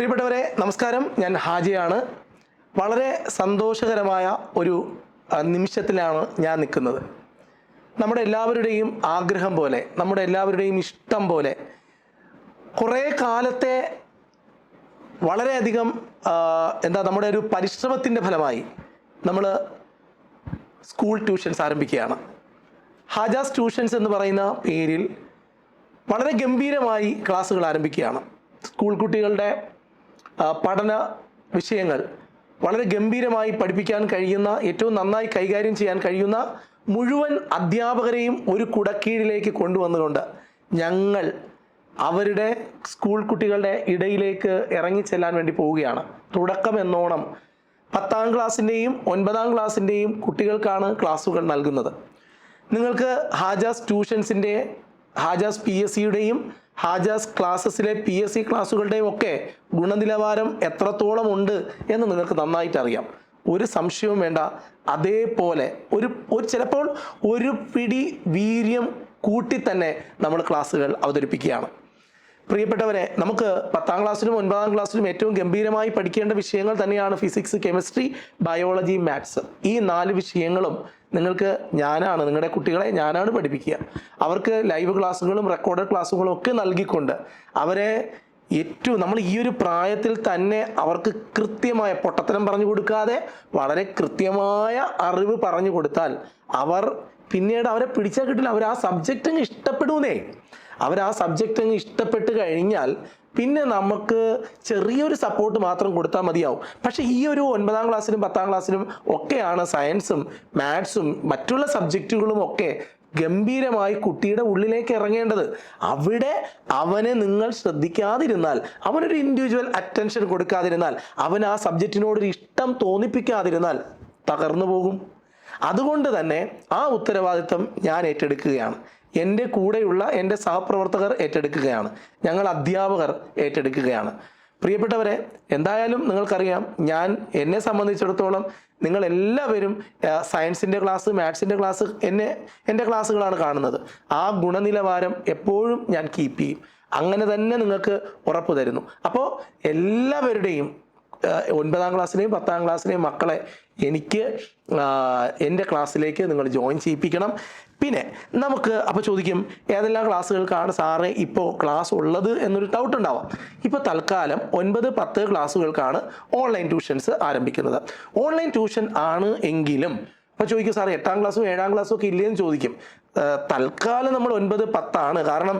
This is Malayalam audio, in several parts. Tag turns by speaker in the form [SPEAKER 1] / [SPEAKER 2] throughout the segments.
[SPEAKER 1] പ്രിയപ്പെട്ടവരെ നമസ്കാരം. ഞാൻ ഹാജിയാണ്. വളരെ സന്തോഷകരമായ ഒരു നിമിഷത്തിലാണ് ഞാൻ നിൽക്കുന്നത്. നമ്മുടെ എല്ലാവരുടെയും ആഗ്രഹം പോലെ നമ്മുടെ എല്ലാവരുടെയും ഇഷ്ടം പോലെ കുറേ കാലത്തെ വളരെയധികം എന്താ നമ്മുടെ ഒരു പരിശ്രമത്തിന്റെ ഫലമായി നമ്മൾ സ്കൂൾ ട്യൂഷൻസ് ആരംഭിക്കുകയാണ്. ഹാജാസ് ട്യൂഷൻസ് എന്ന് പറയുന്ന പേരിൽ വളരെ ഗംഭീരമായി ക്ലാസ്സുകൾ ആരംഭിക്കുകയാണ്. സ്കൂൾ കുട്ടികളുടെ പഠന വിഷയങ്ങൾ വളരെ ഗംഭീരമായി പഠിപ്പിക്കാൻ കഴിയുന്ന ഏറ്റവും നന്നായി കൈകാര്യം ചെയ്യാൻ കഴിയുന്ന മുഴുവൻ അധ്യാപകരെയും ഒരു കുടക്കീഴിലേക്ക് കൊണ്ടുവന്നുകൊണ്ട് ഞങ്ങൾ അവരുടെ സ്കൂൾ കുട്ടികളുടെ ഇടയിലേക്ക് ഇറങ്ങിച്ചെല്ലാൻ വേണ്ടി പോവുകയാണ്. തുടക്കം എന്നോണം പത്താം ക്ലാസ്സിന്റെയും ഒൻപതാം ക്ലാസ്സിന്റെയും കുട്ടികൾക്കാണ് ക്ലാസ്സുകൾ നൽകുന്നത്. നിങ്ങൾക്ക് ഹാജാസ് ട്യൂഷൻസിന്റെ ഹാജാസ് പി എസ് സിയുടെയും ഹാജാസ് ക്ലാസ്സസിലെ പി എസ് സി ക്ലാസ്സുകളുടെയും ഒക്കെ ഗുണനിലവാരം എത്രത്തോളം ഉണ്ട് എന്ന് നിങ്ങൾക്ക് നന്നായിട്ട് അറിയാം. ഒരു സംശയവും വേണ്ട. അതേപോലെ ഒരു ഒരു ചിലപ്പോൾ ഒരു പിടി വീര്യം കൂട്ടി തന്നെ നമ്മൾ ക്ലാസ്സുകൾ അവതരിപ്പിക്കുകയാണ്. പ്രിയപ്പെട്ടവരെ നമുക്ക് പത്താം ക്ലാസ്സിലും ഒൻപതാം ക്ലാസ്സിലും ഏറ്റവും ഗംഭീരമായി പഠിക്കേണ്ട വിഷയങ്ങൾ തന്നെയാണ് ഫിസിക്സ് കെമിസ്ട്രി ബയോളജി മാത്സ്. ഈ നാല് വിഷയങ്ങളും നിങ്ങൾക്ക് ഞാനാണ് നിങ്ങളുടെ കുട്ടികളെ ഞാനാണ് പഠിപ്പിക്കുക. അവർക്ക് ലൈവ് ക്ലാസ്സുകളും റെക്കോർഡ് ക്ലാസ്സുകളും ഒക്കെ നൽകിക്കൊണ്ട് അവരെ ഏറ്റവും നമ്മൾ ഈ ഒരു പ്രായത്തിൽ തന്നെ അവർക്ക് കൃത്യമായ പൊട്ടത്തരം പറഞ്ഞു കൊടുക്കാതെ വളരെ കൃത്യമായ അറിവ് പറഞ്ഞു കൊടുത്താൽ അവർ പിന്നീട് അവരെ പിടിച്ചാൽ കിട്ടില്ല. അവർ ആ സബ്ജക്റ്റ് ഇഷ്ടപ്പെടുന്നേ. അവർ ആ സബ്ജക്റ്റ് അങ്ങ് ഇഷ്ടപ്പെട്ട് കഴിഞ്ഞാൽ പിന്നെ നമുക്ക് ചെറിയൊരു സപ്പോർട്ട് മാത്രം കൊടുത്താൽ മതിയാവും. പക്ഷേ ഈ ഒരു ഒൻപതാം ക്ലാസ്സിലും പത്താം ക്ലാസ്സിലും ഒക്കെയാണ് സയൻസും മാത്സും മറ്റുള്ള സബ്ജക്റ്റുകളും ഒക്കെ ഗംഭീരമായി കുട്ടിയുടെ ഉള്ളിലേക്ക് ഇറങ്ങേണ്ടത്. അവിടെ അവനെ നിങ്ങൾ ശ്രദ്ധിക്കാതിരുന്നാൽ അവനൊരു ഇൻഡിവിജ്വൽ അറ്റൻഷൻ കൊടുക്കാതിരുന്നാൽ അവൻ ആ സബ്ജക്റ്റിനോടൊരു ഇഷ്ടം തോന്നിപ്പിക്കാതിരുന്നാൽ തകർന്നു പോകും. അതുകൊണ്ട് തന്നെ ആ ഉത്തരവാദിത്വം ഞാൻ ഏറ്റെടുക്കുകയാണ്. എന്റെ കൂടെയുള്ള എന്റെ സഹപ്രവർത്തകർ ഏറ്റെടുക്കുകയാണ്. ഞങ്ങൾ അധ്യാപകർ ഏറ്റെടുക്കുകയാണ്. പ്രിയപ്പെട്ടവരെ എന്തായാലും നിങ്ങൾക്കറിയാം ഞാൻ എന്നെ സംബന്ധിച്ചിടത്തോളം നിങ്ങൾ എല്ലാവരും സയൻസിന്റെ ക്ലാസ് മാത്സിന്റെ ക്ലാസ് എന്നെ എന്റെ ക്ലാസ്സുകളാണ് കാണുന്നത്. ആ ഗുണനിലവാരം എപ്പോഴും ഞാൻ കീപ്പ് ചെയ്യും. അങ്ങനെ തന്നെ നിങ്ങൾക്ക് ഉറപ്പ് തരുന്നു. അപ്പോൾ എല്ലാവരുടെയും ഒൻപതാം ക്ലാസ്സിലെയും പത്താം ക്ലാസ്സിലെയും മക്കളെ എനിക്ക് എന്റെ ക്ലാസ്സിലേക്ക് നിങ്ങൾ ജോയിൻ ചെയ്യിപ്പിക്കണം. പിന്നെ നമുക്ക് അപ്പോൾ ചോദിക്കും ഏതെല്ലാം ക്ലാസ്സുകൾക്കാണ് സാറ് ഇപ്പോൾ ക്ലാസ് ഉള്ളത് എന്നൊരു ഡൗട്ട് ഉണ്ടാവാം. ഇപ്പോൾ തൽക്കാലം ഒൻപത് പത്ത് ക്ലാസ്സുകൾക്കാണ് ഓൺലൈൻ ട്യൂഷൻസ് ആരംഭിക്കുന്നത്. ഓൺലൈൻ ട്യൂഷൻ ആണ് എങ്കിലും അപ്പോൾ ചോദിക്കും സാർ എട്ടാം ക്ലാസ്സും ഏഴാം ക്ലാസ്സും ഒക്കെ ഇല്ലേന്ന് ചോദിക്കും. തൽക്കാലം നമ്മൾ ഒൻപത് പത്താണ്. കാരണം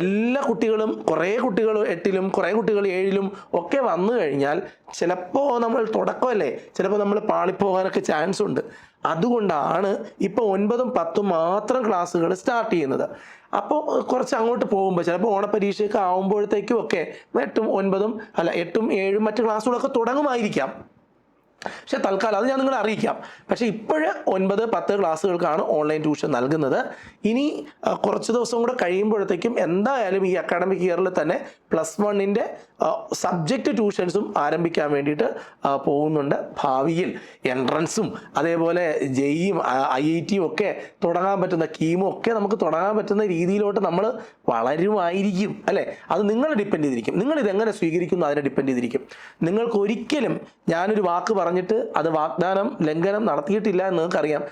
[SPEAKER 1] എല്ലാ കുട്ടികളും കുറേ കുട്ടികൾ എട്ടിലും കുറേ കുട്ടികൾ ഏഴിലും ഒക്കെ വന്നു കഴിഞ്ഞാൽ ചിലപ്പോൾ നമ്മൾ തുടക്കമല്ലേ ചിലപ്പോൾ നമ്മൾ പാളിപ്പോകാനൊക്കെ ചാൻസ് ഉണ്ട്. അതുകൊണ്ടാണ് ഇപ്പോൾ ഒൻപതും പത്തും മാത്രം ക്ലാസ്സുകൾ സ്റ്റാർട്ട് ചെയ്യുന്നത്. അപ്പോൾ കുറച്ച് അങ്ങോട്ട് പോകുമ്പോൾ ചിലപ്പോൾ ഓണപരീക്ഷയൊക്കെ ആകുമ്പോഴത്തേക്കും ഒക്കെ എട്ടും ഒൻപതും അല്ല എട്ടും ഏഴും മറ്റ് ക്ലാസ്സുകളൊക്കെ തുടങ്ങുമായിരിക്കാം. പക്ഷെ തൽക്കാലം അത് ഞാൻ നിങ്ങളെ അറിയിക്കാം. പക്ഷേ ഇപ്പോഴ് ഒൻപത് പത്ത് ക്ലാസ്സുകൾക്കാണ് ഓൺലൈൻ ട്യൂഷൻ നൽകുന്നത്. ഇനി കുറച്ച് ദിവസം കൂടെ കഴിയുമ്പോഴത്തേക്കും എന്തായാലും ഈ അക്കാഡമിക് ഇയറിൽ തന്നെ പ്ലസ് വണ്ണിന്റെ സബ്ജക്റ്റ് ട്യൂഷൻസും ആരംഭിക്കാൻ വേണ്ടിയിട്ട് പോകുന്നുണ്ട് ഭാവിയിൽ. എൻട്രൻസും അതേപോലെ ജെയിയും ഐ ഐ ടിയും ഒക്കെ തുടങ്ങാൻ പറ്റുന്ന കീമും ഒക്കെ നമുക്ക് തുടങ്ങാൻ പറ്റുന്ന രീതിയിലോട്ട് നമ്മൾ വളരുമായിരിക്കും അല്ലേ? അത് നിങ്ങൾ ഡിപ്പെൻഡ് ചെയ്തിരിക്കും. നിങ്ങൾ ഇതെങ്ങനെ സ്വീകരിക്കുന്നു അതിനെ ഡിപ്പെൻഡ് ചെയ്തിരിക്കും. നിങ്ങൾക്ക് ഒരിക്കലും ഞാനൊരു വാക്ക് പറഞ്ഞിട്ട് അത് വാഗ്ദാനം ലംഘനം നടത്തിയിട്ടില്ല എന്ന് നിങ്ങൾക്കറിയാം.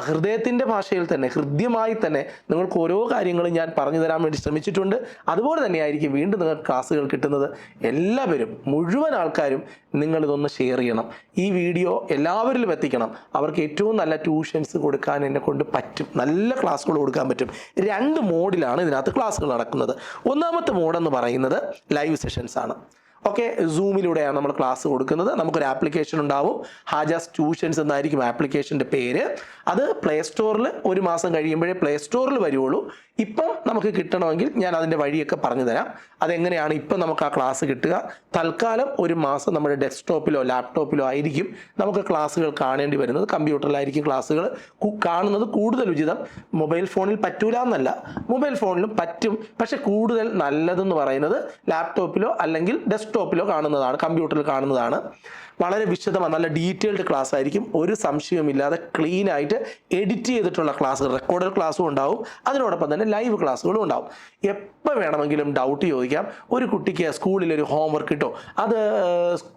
[SPEAKER 1] ഹൃദയത്തിന്റെ ഭാഷയിൽ തന്നെ ഹൃദ്യമായി തന്നെ നിങ്ങൾക്ക് ഓരോ കാര്യങ്ങളും ഞാൻ പറഞ്ഞു തരാൻ വേണ്ടി ശ്രമിച്ചിട്ടുണ്ട്. അതുപോലെ തന്നെയായിരിക്കും വീണ്ടും നിങ്ങൾക്ക് ക്ലാസ്സുകൾ കിട്ടുന്നത്. എല്ലാവരും മുഴുവൻ ആൾക്കാരും നിങ്ങളിതൊന്ന് ഷെയർ ചെയ്യണം. ഈ വീഡിയോ എല്ലാവരിലും എത്തിക്കണം. അവർക്ക് ഏറ്റവും നല്ല ട്യൂഷൻസ് കൊടുക്കാൻ എന്നെ കൊണ്ട് പറ്റും. നല്ല ക്ലാസ്സുകൾ കൊടുക്കാൻ പറ്റും. രണ്ട് മോഡിലാണ് ഇതിനകത്ത് ക്ലാസ്സുകൾ നടക്കുന്നത്. ഒന്നാമത്തെ മോഡെന്ന് പറയുന്നത് ലൈവ് സെഷൻസ് ആണ്. ഓക്കെ സൂമിലൂടെയാണ് നമ്മൾ ക്ലാസ് കൊടുക്കുന്നത്. നമുക്കൊരു ആപ്ലിക്കേഷൻ ഉണ്ടാവും. ഹാജാസ് ട്യൂഷൻസ് എന്നായിരിക്കും ആപ്ലിക്കേഷന്റെ പേര്. അത് പ്ലേ സ്റ്റോറിൽ ഒരു മാസം കഴിയുമ്പോഴേ പ്ലേ സ്റ്റോറിൽ വരുള്ളൂ ഇപ്പം നമുക്ക് കിട്ടണമെങ്കിൽ ഞാൻ അതിന്റെ വഴിയൊക്കെ പറഞ്ഞു തരാം. അതെങ്ങനെയാണ് ഇപ്പം നമുക്ക് ആ ക്ലാസ് കിട്ടുക? തൽക്കാലം ഒരു മാസം നമ്മുടെ ഡെസ്ക്ടോപ്പിലോ ലാപ്ടോപ്പിലോ ആയിരിക്കും നമുക്ക് ക്ലാസ്സുകൾ കാണേണ്ടി വരുന്നത്. കമ്പ്യൂട്ടറിലായിരിക്കും ക്ലാസ്സുകൾ കാണുന്നത് കൂടുതൽ ഉചിതം. മൊബൈൽ ഫോണിൽ പറ്റൂല എന്നല്ല. മൊബൈൽ ഫോണിലും പറ്റും. പക്ഷെ കൂടുതൽ നല്ലതെന്ന് പറയുന്നത് ലാപ്ടോപ്പിലോ അല്ലെങ്കിൽ ഡെസ്ക് ഡെസ്ക്ടോപ്പിലോ കാണുന്നതാണ് കമ്പ്യൂട്ടറിൽ കാണുന്നതാണ്. വളരെ വിശദമായ നല്ല ഡീറ്റെയിൽഡ് ക്ലാസ് ആയിരിക്കും. ഒരു സംശയവുമില്ലാതെ ക്ലീൻ ആയിട്ട് എഡിറ്റ് ചെയ്തിട്ടുള്ള ക്ലാസ്സുകൾ റെക്കോർഡഡ് ക്ലാസ്സും ഉണ്ടാവും. അതിനോടൊപ്പം തന്നെ ലൈവ് ക്ലാസ്സുകളും ഉണ്ടാവും. എപ്പോൾ വേണമെങ്കിലും ഡൗട്ട് ചോദിക്കാം. ഒരു കുട്ടിക്ക് സ്കൂളിൽ ഒരു ഹോംവർക്ക് കിട്ടോ? അത്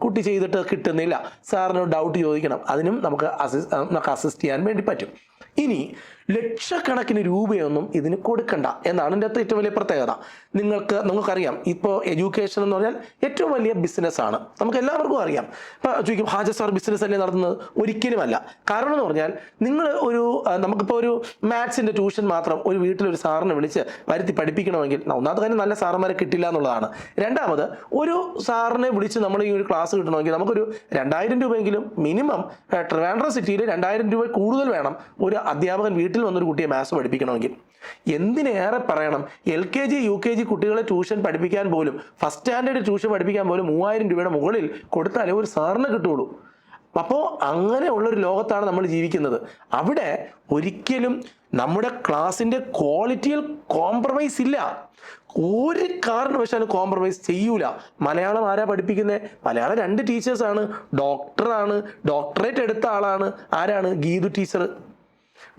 [SPEAKER 1] കുട്ടി ചെയ്തിട്ട് കിട്ടുന്നില്ല. സാറിന് ഡൗട്ട് ചോദിക്കണം. അതിനും നമുക്ക് അസിസ് നമുക്ക് അസിസ്റ്റ് ചെയ്യാൻ വേണ്ടി പറ്റും. ഇനി ലക്ഷക്കണക്കിന് രൂപയൊന്നും ഇതിന് കൊടുക്കണ്ട എന്നാണ് എന്റെ ഏറ്റവും വലിയ പ്രത്യേകത. നിങ്ങൾക്ക് നമുക്കറിയാം ഇപ്പോൾ എഡ്യൂക്കേഷൻ എന്ന് പറഞ്ഞാൽ ഏറ്റവും വലിയ ബിസിനസ്സാണ് നമുക്ക് എല്ലാവർക്കും അറിയാം. ഇപ്പോൾ ചോദിക്കും ഹാജ സാർ ബിസിനസ് അല്ലേ നടത്തുന്നത്? ഒരിക്കലുമല്ല. കാരണം എന്ന് പറഞ്ഞാൽ നിങ്ങൾ ഒരു നമുക്കിപ്പോൾ ഒരു മാത്സിന്റെ ട്യൂഷൻ മാത്രം ഒരു വീട്ടിലൊരു സാറിനെ വിളിച്ച് വരുത്തി പഠിപ്പിക്കണമെങ്കിൽ ഒന്നാമത്തെ കാര്യം നല്ല സാറന്മാരെ കിട്ടില്ല എന്നുള്ളതാണ്. രണ്ടാമത് ഒരു സാറിനെ വിളിച്ച് നമ്മൾ ഈ ഒരു ക്ലാസ് കിട്ടണമെങ്കിൽ നമുക്കൊരു രണ്ടായിരം രൂപയെങ്കിലും മിനിമം ട്രിവാൻഡ്രം സിറ്റിയിൽ രണ്ടായിരം രൂപ കൂടുതൽ വേണം ഒരു അധ്യാപകൻ വീട്ടിൽ വന്നൊരു കുട്ടിയെ മാത്സ് പഠിപ്പിക്കണമെങ്കിൽ എന്തിനേറെ പറയണം? L K G U K G കുട്ടികളെ ട്യൂഷൻ പഠിപ്പിക്കാൻ പോലും ഫസ്റ്റ് സ്റ്റാൻഡേർഡ് ട്യൂഷൻ പഠിപ്പിക്കാൻ പോലും മൂവായിരം രൂപയുടെ മുകളിൽ കൊടുത്താലേ ഒരു സാറിന് കിട്ടുള്ളൂ അപ്പോൾ അങ്ങനെയുള്ളൊരു ലോകത്താണ് നമ്മൾ ജീവിക്കുന്നത്. അവിടെ ഒരിക്കലും നമ്മുടെ ക്ലാസ്സിന്റെ ക്വാളിറ്റിയിൽ കോംപ്രമൈസ് ഇല്ല. ഒരു കാരണവശാലും കോംപ്രമൈസ് ചെയ്യൂല. മലയാളം ആരാ പഠിപ്പിക്കുന്നത് മലയാളം രണ്ട് ടീച്ചേഴ്സാണ് ഡോക്ടറാണ് ഡോക്ടറേറ്റ് എടുത്ത ആളാണ്. ആരാണ്? ഗീതു ടീച്ചർ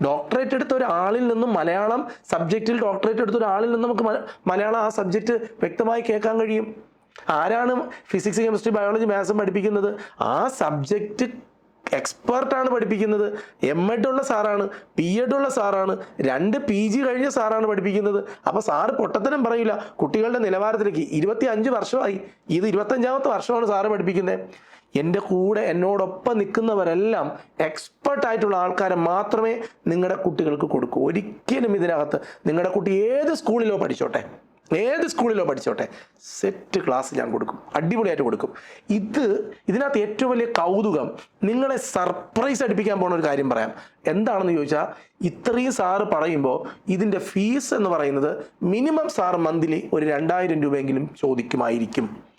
[SPEAKER 1] ഡോക്ടറേറ്റ് എടുത്ത ഒരാളിൽ നിന്നും മലയാളം സബ്ജക്റ്റിൽ ഡോക്ടറേറ്റ് എടുത്ത ഒരാളിൽ നിന്നും നമുക്ക് മല- മലയാളം ആ സബ്ജക്റ്റ് വ്യക്തമായി കേൾക്കാൻ കഴിയും. ആരാണ് ഫിസിക്സ് കെമിസ്ട്രി ബയോളജി മാത്സും പഠിപ്പിക്കുന്നത്? ആ സബ്ജക്റ്റ് എക്സ്പെർട്ടാണ് പഠിപ്പിക്കുന്നത്. എം എഡ് ഉള്ള സാറാണ് പി എഡ് ഉള്ള സാറാണ് രണ്ട് പി ജി കഴിഞ്ഞ സാറാണ് പഠിപ്പിക്കുന്നത്. അപ്പോൾ സാറ് പൊട്ടത്തരം പറയില്ല കുട്ടികളുടെ നിലവാരത്തിലേക്ക് ഇരുപത്തി അഞ്ച് വർഷമായി. ഇത് ഇരുപത്തഞ്ചാമത്തെ വർഷമാണ് സാറ് പഠിപ്പിക്കുന്നത്. എന്റെ കൂടെ എന്നോടൊപ്പം നിൽക്കുന്നവരെല്ലാം എക്സ്പെർട്ട് ആയിട്ടുള്ള ആൾക്കാരെ മാത്രമേ നിങ്ങളുടെ കുട്ടികൾക്ക് കൊടുക്കൂ. ഒരിക്കലും ഇതിനകത്ത് നിങ്ങളുടെ കുട്ടി ഏത് സ്കൂളിലോ പഠിച്ചോട്ടെ ഏത് സ്കൂളിലോ പഠിച്ചോട്ടെ സെറ്റ് ക്ലാസ് ഞാൻ കൊടുക്കും. അടിപൊളിയായിട്ട് കൊടുക്കും. ഇത് ഇതിനകത്ത് ഏറ്റവും വലിയ കൗതുകം നിങ്ങളെ സർപ്രൈസ് അടിപ്പിക്കാൻ പോകുന്ന ഒരു കാര്യം പറയാം. എന്താണെന്ന് ചോദിച്ചാൽ ഇത്രയും സാറ് പറയുമ്പോൾ ഇതിന്റെ ഫീസ് എന്ന് പറയുന്നത് മിനിമം സാർ മന്ത്ലി ഒരു രണ്ടായിരം രൂപയെങ്കിലും ചോദിക്കുമായിരിക്കും.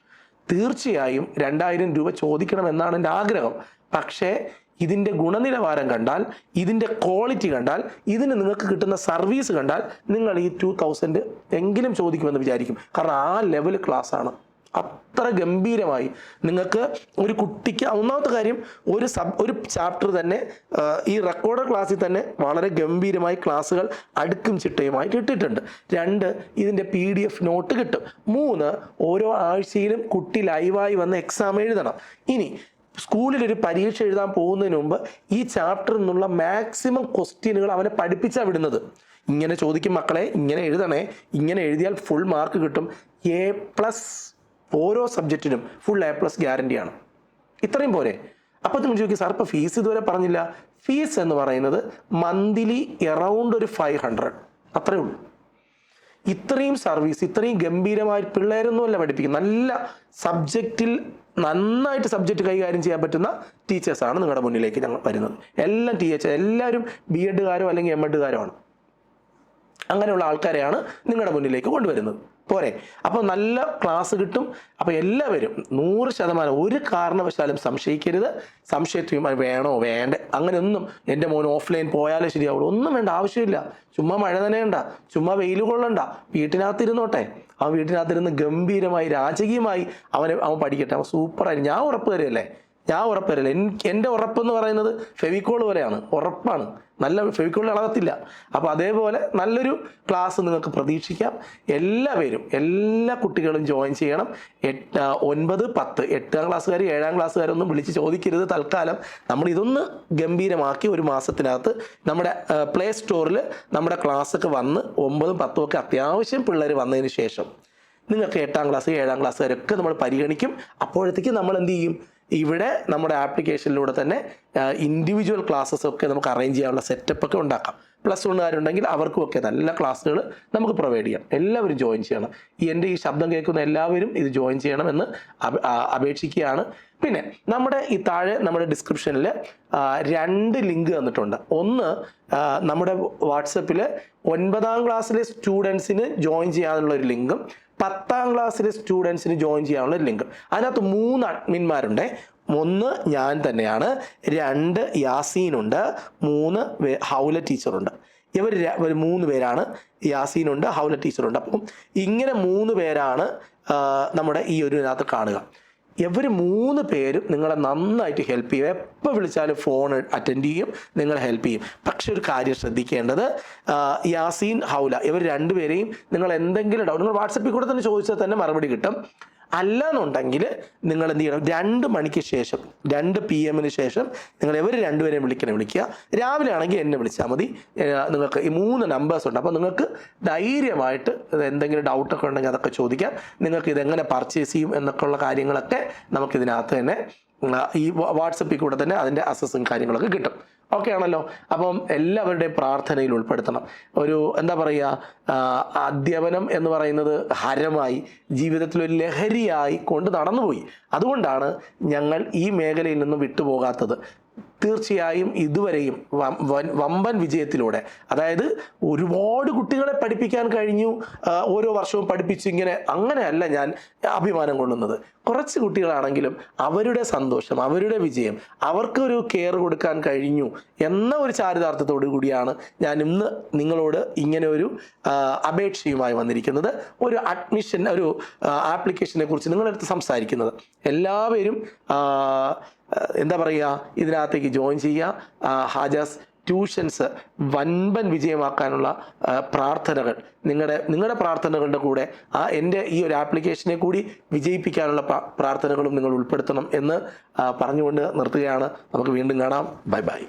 [SPEAKER 1] തീർച്ചയായും രണ്ടായിരം രൂപ ചോദിക്കണമെന്നാണ് എന്റെ ആഗ്രഹം. പക്ഷേ ഇതിന്റെ ഗുണനിലവാരം കണ്ടാൽ ഇതിന്റെ ക്വാളിറ്റി കണ്ടാൽ ഇതിന് നിങ്ങൾക്ക് കിട്ടുന്ന സർവീസ് കണ്ടാൽ നിങ്ങൾ ഈ ടു തൗസൻഡ് എങ്കിലും ചോദിക്കുമെന്ന് വിചാരിക്കും. കാരണം ആ ലെവൽ ക്ലാസ് ആണ് അത്ര ഗംഭീരമായി നിങ്ങൾക്ക് ഒരു കുട്ടിക്ക് ഒന്നാമത്തെ കാര്യം ഒരു സബ് ഒരു ചാപ്റ്റർ തന്നെ ഈ റെക്കോർഡ് ക്ലാസ്സിൽ തന്നെ വളരെ ഗംഭീരമായി ക്ലാസ്സുകൾ അടുക്കും ചിട്ടയുമായിട്ട് ഇട്ടിട്ടുണ്ട്. രണ്ട് ഇതിന്റെ പി ഡി എഫ് നോട്ട് കിട്ടും. മൂന്ന് ഓരോ ആഴ്ചയിലും കുട്ടി ലൈവായി വന്ന് എക്സാം എഴുതണം. ഇനി സ്കൂളിൽ ഒരു പരീക്ഷ എഴുതാൻ പോകുന്നതിന് മുമ്പ് ഈ ചാപ്റ്ററിൽ നിന്നുള്ള മാക്സിമം ക്വസ്റ്റ്യനുകൾ അവനെ പഠിപ്പിച്ചാണ് വിടുന്നത്. ഇങ്ങനെ ചോദിക്കും മക്കളെ ഇങ്ങനെ എഴുതണേ ഇങ്ങനെ എഴുതിയാൽ ഫുൾ മാർക്ക് കിട്ടും. എ പ്ലസ് ഓരോ സബ്ജക്റ്റിനും ഫുൾ എ പ്ലസ് ഗ്യാരണ്ടിയാണ് ഇത്രയും പോരെ. അപ്പോൾ നിങ്ങൾ ചോദിക്കും സാർ ഇപ്പോൾ ഫീസ് ഇതുവരെ പറഞ്ഞില്ല. ഫീസ് എന്ന് പറയുന്നത് മന്ത്ലി എറൗണ്ട് ഒരു ഫൈവ് ഹൺഡ്രഡ് അത്രേ ഉള്ളൂ. ഇത്രയും സർവീസ് ഇത്രയും ഗംഭീരമായി പിള്ളേരൊന്നുമല്ല പഠിപ്പിക്കും നല്ല സബ്ജക്റ്റിൽ നന്നായിട്ട് സബ്ജക്റ്റ് കൈകാര്യം ചെയ്യാൻ പറ്റുന്ന ടീച്ചേഴ്സാണ് നിങ്ങളുടെ മുന്നിലേക്ക് ഞങ്ങൾ വരുന്നത്. എല്ലാം ടീച്ചർ എല്ലാവരും ബി എഡുകാരോ അല്ലെങ്കിൽ എം എഡുകാരോ ആണ്. അങ്ങനെയുള്ള ആൾക്കാരെയാണ് നിങ്ങളുടെ മുന്നിലേക്ക് കൊണ്ടുവരുന്നത്. പോരെ? അപ്പോൾ നല്ല ക്ലാസ് കിട്ടും. അപ്പോൾ എല്ലാവരും നൂറ് ശതമാനം ഒരു കാരണവശാലും സംശയിക്കരുത്. സംശയത്വമായി വേണോ? വേണ്ട. അങ്ങനെയൊന്നും എന്റെ മോൻ ഓഫ്ലൈൻ പോയാലേ ശരിയാവുള്ളൂ. ഒന്നും വേണ്ട ആവശ്യമില്ല. ചുമ്മാ മഴ നനയണ്ട. ചുമ്മാ വെയിൽ കൊള്ളണ്ട. വീട്ടിനകത്തിരുന്നോട്ടെ. അവൻ വീട്ടിനകത്തിരുന്ന് ഗംഭീരമായി രാജകീയമായി അവനെ അവൻ പഠിക്കട്ടെ. അവൻ സൂപ്പറായി. ഞാൻ ഉറപ്പ് തരുമല്ലേ ഞാൻ ഉറപ്പ് തരില്ല എനിക്ക് എന്റെ ഉറപ്പെന്ന് പറയുന്നത് ഫെവിക്കോൾ പോലെയാണ്. ഉറപ്പാണ്. നല്ല ഫെവിക്കോളിൽ ഇളകത്തില്ല അപ്പോൾ അതേപോലെ നല്ലൊരു ക്ലാസ് നിങ്ങൾക്ക് പ്രതീക്ഷിക്കാം. എല്ലാവരും എല്ലാ കുട്ടികളും ജോയിൻ ചെയ്യണം. എട്ട് ഒൻപത് പത്ത് എട്ടാം ക്ലാസ്സുകാർ ഏഴാം ക്ലാസ്സുകാരൊന്നും വിളിച്ച് ചോദിക്കരുത്. തൽക്കാലം നമ്മൾ ഇതൊന്ന് ഗംഭീരമാക്കി ഒരു മാസത്തിനകത്ത് നമ്മുടെ പ്ലേ സ്റ്റോറിൽ നമ്മുടെ ക്ലാസ്സൊക്കെ വന്ന് ഒമ്പതും പത്തും ഒക്കെ അത്യാവശ്യം പിള്ളേർ വന്നതിന് ശേഷം നിങ്ങൾക്ക് എട്ടാം ക്ലാസ് ഏഴാം ക്ലാസ്സുകാരൊക്കെ നമ്മൾ പരിഗണിക്കും. അപ്പോഴത്തേക്ക് നമ്മൾ എന്ത് ചെയ്യും? ഇവിടെ നമ്മുടെ ആപ്ലിക്കേഷനിലൂടെ തന്നെ ഇൻഡിവിജ്വൽ ക്ലാസ്സസ് ഒക്കെ നമുക്ക് അറേഞ്ച് ചെയ്യാനുള്ള സെറ്റപ്പ് ഒക്കെ ഉണ്ടാക്കാം. പ്ലസ് വണ്ണുകാരുണ്ടെങ്കിൽ അവർക്കും ഒക്കെ നല്ല ക്ലാസ്സുകൾ നമുക്ക് പ്രൊവൈഡ് ചെയ്യാം. എല്ലാവരും ജോയിൻ ചെയ്യണം. ഈ എന്റെ ഈ ശബ്ദം കേൾക്കുന്ന എല്ലാവരും ഇത് ജോയിൻ ചെയ്യണമെന്ന് അപ- അപേക്ഷിക്കുകയാണ്. പിന്നെ നമ്മുടെ ഈ താഴെ നമ്മുടെ ഡിസ്ക്രിപ്ഷനിൽ രണ്ട് ലിങ്ക് തന്നിട്ടുണ്ട്. ഒന്ന് നമ്മുടെ വാട്സപ്പിൽ ഒൻപതാം ക്ലാസ്സിലെ സ്റ്റുഡൻസിന് ജോയിൻ ചെയ്യാനുള്ള ഒരു ലിങ്കും പത്താം ക്ലാസ്സിലെ സ്റ്റുഡൻസിന് ജോയിൻ ചെയ്യാനുള്ള ലിങ്ക്. അതിനകത്ത് മൂന്ന് അഡ്മിന്മാരുണ്ട് ഒന്ന് ഞാൻ തന്നെയാണ്. രണ്ട് യാസീനുണ്ട്. മൂന്ന് ഹൗല ടീച്ചറുണ്ട്. ഇവർ മൂന്ന് പേരാണ്. യാസീനുണ്ട് ഹൗല ടീച്ചറുണ്ട്. അപ്പം ഇങ്ങനെ മൂന്ന് പേരാണ് നമ്മുടെ ഈ ഒരു ഇതിനകത്ത് കാണുക. ഇവർ മൂന്ന് പേരും നിങ്ങളെ നന്നായിട്ട് ഹെൽപ്പ് ചെയ്യും. എപ്പോൾ വിളിച്ചാലും ഫോൺ അറ്റൻഡ് ചെയ്യും നിങ്ങളെ ഹെൽപ്പ് ചെയ്യും. പക്ഷെ ഒരു കാര്യം ശ്രദ്ധിക്കേണ്ടത് യാസീൻ ഹൗല ഇവർ രണ്ടുപേരെയും നിങ്ങൾ എന്തെങ്കിലും ഡൗട്ട് നിങ്ങൾ വാട്സപ്പിൽ കൂടെ തന്നെ ചോദിച്ചാൽ തന്നെ മറുപടി കിട്ടും. അല്ലാന്നുണ്ടെങ്കിൽ നിങ്ങൾ എന്ത് ചെയ്യണം? രണ്ട് മണിക്ക് ശേഷം രണ്ട് പി എമ്മിന് ശേഷം നിങ്ങൾ ഇവർ രണ്ടുപേരെയും വിളിക്കണം വിളിക്കുക. രാവിലെ ആണെങ്കിൽ എന്നെ വിളിച്ചാൽ മതി. നിങ്ങൾക്ക് ഈ മൂന്ന് നമ്പേഴ്സ് ഉണ്ട്. അപ്പോൾ നിങ്ങൾക്ക് ധൈര്യമായിട്ട് എന്തെങ്കിലും ഡൗട്ടൊക്കെ ഉണ്ടെങ്കിൽ അതൊക്കെ ചോദിക്കാം. നിങ്ങൾക്ക് ഇതെങ്ങനെ പർച്ചേസ് ചെയ്യും എന്നൊക്കെ ഉള്ള കാര്യങ്ങളൊക്കെ നമുക്കിതിനകത്ത് തന്നെ ഈ വാട്സപ്പിൽ കൂടെ തന്നെ അതിന്റെ അസസും കാര്യങ്ങളൊക്കെ കിട്ടും. ഓക്കെ ആണല്ലോ അപ്പം എല്ലാവരുടെയും പ്രാർത്ഥനയിൽ ഉൾപ്പെടുത്തണം. ഒരു എന്താ പറയുക അധ്യാപനം എന്ന് പറയുന്നത് ഹരമായി ജീവിതത്തിൽ ഒരു ലഹരിയായി കൊണ്ട് നടന്നുപോയി. അതുകൊണ്ടാണ് ഞങ്ങൾ ഈ മേഖലയിൽ നിന്നും വിട്ടുപോകാത്തത്. തീർച്ചയായും ഇതുവരെയും വമ്പൻ വിജയത്തിലൂടെ അതായത് ഒരുപാട് കുട്ടികളെ പഠിപ്പിക്കാൻ കഴിഞ്ഞു ഓരോ വർഷവും പഠിപ്പിച്ചു ഇങ്ങനെ അങ്ങനെയല്ല ഞാൻ അഭിമാനം കൊള്ളുന്നത്. കുറച്ച് കുട്ടികളാണെങ്കിലും അവരുടെ സന്തോഷം അവരുടെ വിജയം അവർക്കൊരു കെയർ കൊടുക്കാൻ കഴിഞ്ഞു എന്ന ഒരു ചാരിതാർത്ഥത്തോടു കൂടിയാണ് ഞാൻ ഇന്ന് നിങ്ങളോട് ഇങ്ങനെ ഒരു അപേക്ഷയുമായി വന്നിരിക്കുന്നത്. ഒരു അഡ്മിഷൻ ഒരു ആപ്ലിക്കേഷനെ കുറിച്ച് നിങ്ങളെടുത്ത് സംസാരിക്കുന്നത്. എല്ലാവരും എന്താ പറയുക? ഇതിനകത്തേക്ക് ജോയിൻ ചെയ്യുക. ഹാജാസ് ട്യൂഷൻസ് വൻപൻ വിജയമാക്കാനുള്ള പ്രാർത്ഥനകൾ. നിങ്ങളുടെ നിങ്ങളുടെ പ്രാർത്ഥനകളുടെ കൂടെ ആ എന്റെ ഈ ഒരു ആപ്ലിക്കേഷനെ കൂടി വിജയിപ്പിക്കാനുള്ള പ്രാർത്ഥനകളും നിങ്ങൾ ഉൾപ്പെടുത്തണം എന്ന് പറഞ്ഞുകൊണ്ട് നിർത്തുകയാണ്. നമുക്ക് വീണ്ടും കാണാം. Bye bye